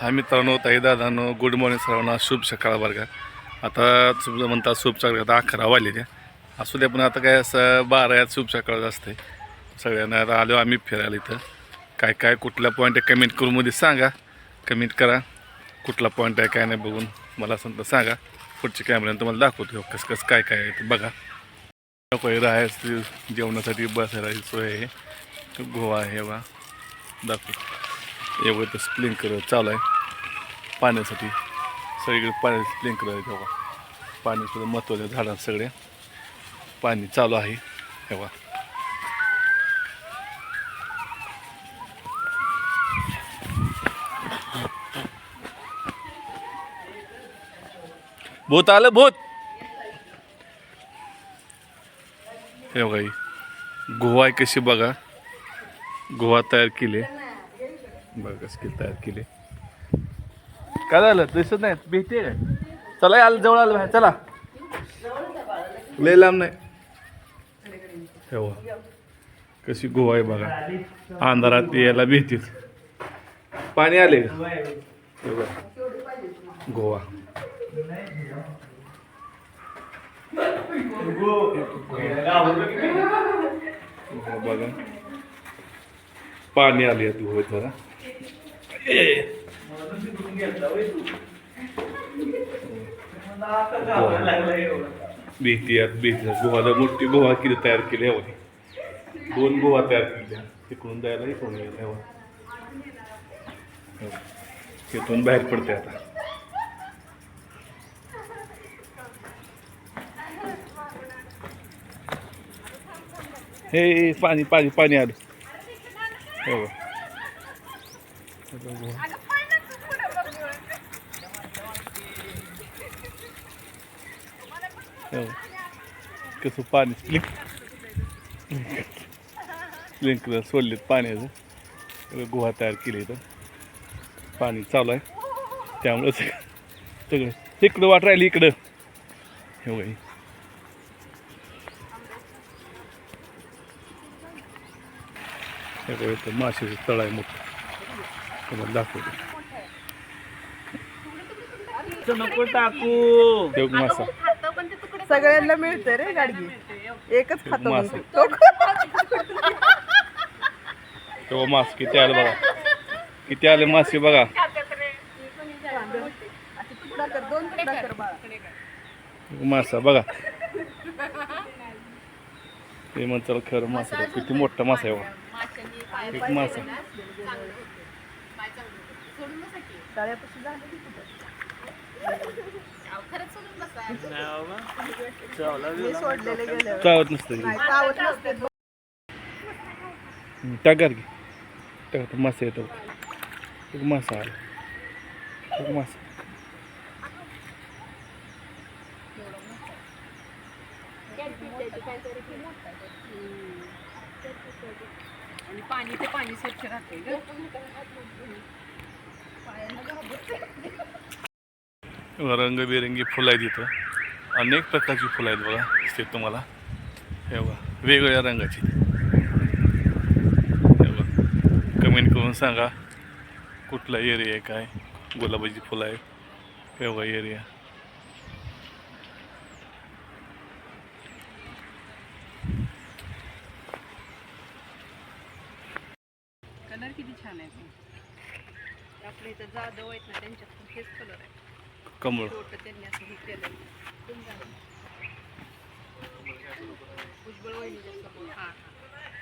हा मित्रांनो ताई दादांनो गुड मॉर्निंग सर्वांना. शुभ सकाळ बरं का. आता तुझं म्हणतात शुभ सकाळ आता अकरा वाजले असू द्या पण आता काय असं बारा यात शुभ सकाळ असते. सगळ्यांना आता आलो आम्ही फिरायला इथं. काय काय कुठला पॉईंट आहे कमेंट करून मध्ये सांगा. कमेंट करा. कुठला पॉईंट आहे काय नाही बघून मला असं तर सांगा. पुढच्या कॅमेऱ्यानं तुम्हाला दाखवतो. कसं कसं काय काय आहे ते बघा. नको राहायचं जेवणासाठी बसायला सोय आहे. गोवा आहे बा दाखवतो एवढं तर स्प्लिंकर चालू आहे. पाण्यासाठी. सगळीकडे पाण्याचे स्प्लिंकर आहे तेव्हा पाणी सुद्धा महत्त्वाचं झाडं झाडांना सगळे. पाणी चालू आहे तेव्हा भूत आलं भूत! हे बघा गुहा कशी बघा. गुहा तयार केली बघा कसं केली तयार केली. काय झालं? दिसत नाही भीती आहे. चला आलं जवळ आलं बाहेर. चला. लय लांब नाही. ठेवा. कशी गोवा आहे बघा. अंधारात यायला भीती पाणी आले. का गोवा बघा. पाणी आले तू होय जरा भीती आहेत भीती गोवाला मोठी गोवा किती तयार केली आहे दोन गोवा तयार केल्या. तिकडून द्यायला इकडून यायला हवं हो. तिथून बाहेर पडते आता. हे पाणी पाणी पाणी आलं. हो. कसं पाणी स्प्लिंक स्प्लिंकलर सोडलेत पाण्याचं सगळं गुहा तयार केली तर पाणी चालू आहे त्यामुळं सगळं इकडं वाट राहिली इकडं हे वय हे. हे इथं तळ आहे मोठं तुम्हाला दाखवतो. नको टाकू. मासा. सगळ्यांना मिळते रे गाडगी. एकच खातो मासा. म्हणतो. तो तेव्हा मास किती आलं बघा. किती आले मासे बघा. असे तुकडा कर दोन तुकडा कर बाळा एक मासा बघा. ते म्हणतात खरं मासा. किती मोठा मासा आहे बघा. एक मासा. तळ्यापाशी झालं की कुठं? मी सोडलेले गेल्यावर चावत नसतं नाही चावत नसते. टाकार की. मासा येतो. एक मासा आला. एक मासा. आणि पाणी ते पाणी स्वच्छ राहते ग. रंगबिरंगी फुलं आहेत इथं. अनेक प्रकारची फुलं आहेत बघा दिसते तुम्हाला. हे बघा वेगवेगळ्या रंगाची. हे बघा कमेंट करून सांगा कुठला एरिया आहे काय? गुलाबाची फुलं आहेत. हे बघा एरिया कलर किती छान आहे. आपल्या इथं जाधव आहेत ना त्यांच्यात पण हेच कलर आहे. कमळ. त्यांनी असं हे केलं उज्ज्वल वहिनी हा हा.